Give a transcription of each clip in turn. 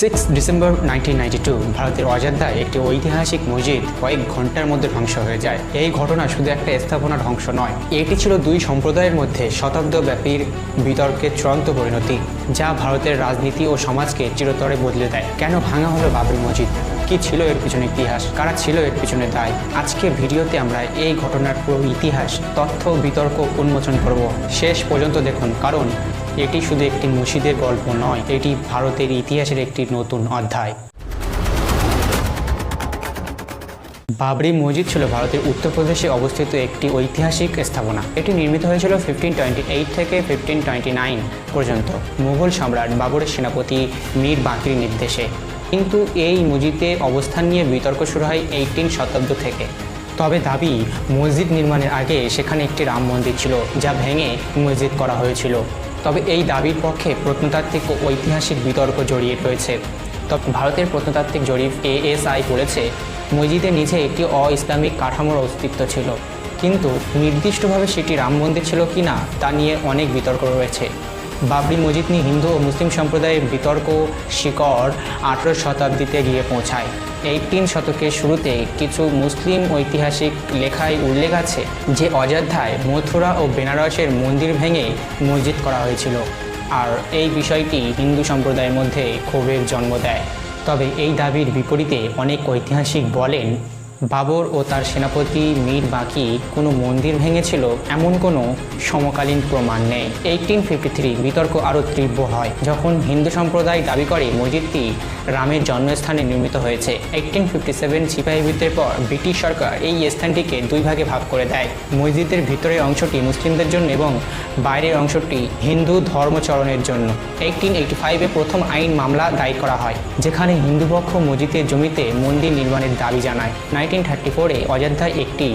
Six December nineteen ভারতের অযোধ্যায় একটি ঐতিহাসিক মসজিদ কয়েক ঘণ্টার মধ্যে ধ্বংস হয়ে যায়। এই ঘটনা শুধু একটা স্থাপনা ধ্বংস নয়, এটি ছিল দুই সম্প্রদায়ের মধ্যে শতাব্দব্যাপীর বিতর্কের চূড়ান্ত পরিণতি, যা ভারতের রাজনীতি ও সমাজকে চিরতরে বদলে দেয়। কেন ভাঙা হলো বাবরি মসজিদ? কি ছিল এর পিছনে ইতিহাস? কারা ছিল এর পিছনে দায়? আজকে ভিডিওতে আমরা এই ঘটনার পুরো ইতিহাস, তথ্য, বিতর্ক, উন্মোচন করব। শেষ পর্যন্ত দেখুন, কারণ এটি শুধু একটি মসজিদের গল্প নয়, এটি ভারতের ইতিহাসের একটি নতুন অধ্যায়। বাবরি মসজিদ ছিল ভারতের উত্তরপ্রদেশে অবস্থিত একটি ঐতিহাসিক স্থাপনা। এটি নির্মিত হয়েছিল ফিফটিন টোয়েন্টি এইট থেকে ফিফটিন টোয়েন্টি নাইন পর্যন্ত। মুঘল সম্রাট বাবরের সেনাপতি মীর বাকির নির্দেশে। কিন্তু এই মসজিদে অবস্থান নিয়ে বিতর্ক শুরু হয় এইটিন শতাব্দ থেকে। তবে দাবি, মসজিদ নির্মাণের আগে সেখানে একটি রাম মন্দির ছিল, যা ভেঙে মসজিদ করা হয়েছিল। তবে এই দাবির পক্ষে প্রত্নতাত্ত্বিক ও ঐতিহাসিক বিতর্ক জড়িয়ে রয়েছে। তবে ভারতের প্রত্নতাত্ত্বিক জরিপ এএসআই বলেছে, মসজিদের নিচে একটি অ ইসলামিক কাঠামোর অস্তিত্ব ছিল। কিন্তু নির্দিষ্টভাবে সেটি রাম মন্দির ছিল কি না তা নিয়ে অনেক বিতর্ক রয়েছে। বাবরি মসজিদ নিয়ে হিন্দু ও মুসলিম সম্প্রদায়ের বিতর্ক, শিকড় আঠেরো শতাব্দীতে গিয়ে পৌঁছায়। এইটিন শতকের শুরুতে কিছু মুসলিম ঐতিহাসিক লেখায় উল্লেখ আছে যে অযোধ্যায় মথুরা ও বেনারসের মন্দির ভেঙে মসজিদ করা হয়েছিল। আর এই বিষয়টি হিন্দু সম্প্রদায়ের মধ্যে ক্ষোভের জন্ম দেয়। তবে এই দাবির বিপরীতে অনেক ঐতিহাসিক বলেন বাবর ও তার সেনাপতি মীর বাকি কোনো মন্দির ভেঙেছিল এমন কোনো সমকালীন প্রমাণ নেই। এইটিন ফিফটি থ্রি বিতর্ক আরও তীব্র হয়, যখন হিন্দু সম্প্রদায় দাবি করে মসজিদটি রামের জন্মস্থানে নির্মিত হয়েছে। এইটিন ফিফটি সেভেন সিপাহী পর ব্রিটিশ সরকার এই স্থানটিকে দুই ভাগে ভাগ করে দেয়। মসজিদের ভিতরের অংশটি মুসলিমদের জন্য এবং বাইরের অংশটি হিন্দু ধর্মচরণের জন্য। এইটিন এইটি ফাইভে প্রথম আইন মামলা দায়ের করা হয়, যেখানে হিন্দু পক্ষ মসজিদের জমিতে মন্দির নির্মাণের দাবি জানায়। নাইনটিন থার্টি ফোরে অযোধ্যায় একটি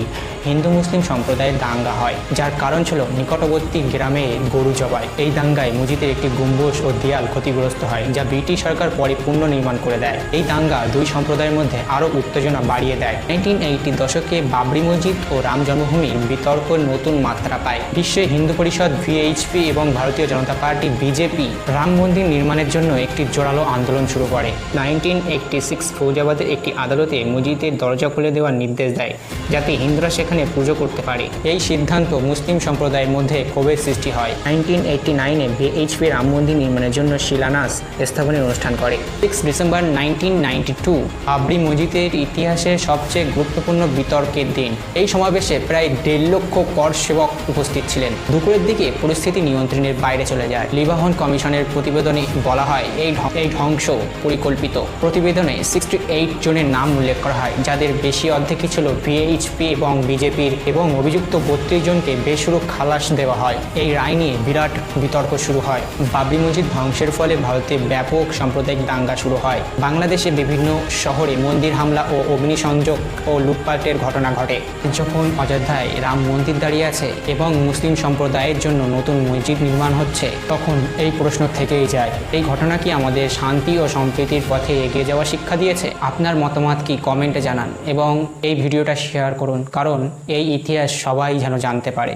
হিন্দু মুসলিম সম্প্রদায়ের দাঙ্গা হয়, যার কারণ ছিল নিকটবর্তী গ্রামে গরু জবাই। এই দাঙ্গায় মসজিদের একটি গম্বুজ ও দেয়াল ক্ষতিগ্রস্ত হয়, যা ব্রিটিশ সরকার পরে পুনঃ নির্মাণ করে দেয়। এই দাঙ্গা দুই সম্প্রদায়ের মধ্যে আরও উত্তেজনা বাড়িয়ে দেয়। নাইনটিন এইটি দশকে বাবরি মসজিদ ও রাম জন্মভূমির বিতর্ক নতুন মাত্রা পায়। বিশ্ব হিন্দু পরিষদ, ভিএইচপি এবং ভারতীয় জনতা পার্টি, বিজেপি রাম মন্দির নির্মাণের জন্য একটি জোরালো আন্দোলন শুরু করে। নাইনটিন এইটটি সিক্স ফৌজাবাদের একটি আদালতে মসজিদের দরজা খুলে দেওয়ার নির্দেশ দেয়, যাতে হিন্দুরা সেখানে পুজো করতে পারে। এই সিদ্ধান্ত মুসলিম সম্প্রদায়ের মধ্যে ক্ষোভের সৃষ্টি হয়। নাইনটিন এইটটি নাইনে ভিএইচপি রাম মন্দির নির্মাণের জন্য শিলান্যাস স্থাপনের অনুষ্ঠান করে। Six December nineteen ninety two Babri মসজিদের ইতিহাসের সবচেয়ে গুরুত্বপূর্ণ বিতর্কের দিন। এই সমাবেশে প্রায় দেড় লক্ষ কর সেবক উপস্থিত ছিলেন। দুপুরের দিকে পরিস্থিতি নিয়ন্ত্রণের বাইরে চলে যায়। লিবাহন কমিশনের প্রতিবেদনে বলা হয়, এই এই ধ্বংস পরিকল্পিত। প্রতিবেদনে সিক্সটি এইট জনের নাম উল্লেখ করা হয়, যাদের বেশি অর্ধেকই ছিল ভিএইচপি এবং বিজেপির এবং অভিযুক্ত বত্রিশ জনকে বেসুরক খালাস দেওয়া হয়। এই রায় নিয়ে বিরাট বিতর্ক শুরু হয়। বাবরি মসজিদ ধ্বংসের ফলে ভারতে ব্যাপক সাম্প্রদায়িক দাঙ্গা শুরু হয়। বাংলাদেশে বিভিন্ন শহরে মন্দির হামলা ও অগ্নিসংযোগ ও লুটপাটের ঘটনা ঘটে। যখন অযোধ্যায় রাম মন্দির দাঁড়িয়ে আছে এবং মুসলিম সম্প্রদায়ের জন্য নতুন মসজিদ নির্মাণ হচ্ছে, তখন এই প্রশ্ন থেকেই যায়, এই ঘটনা কি আমাদের শান্তি ও সম্প্রীতির পথে এগিয়ে যাওয়া শিক্ষা দিয়েছে? আপনার মতামত কি? কমেন্টে জানান এবং এই ভিডিওটা শেয়ার করুন কারণ এই ইতিহাস সবাই যেন জানতে পারে।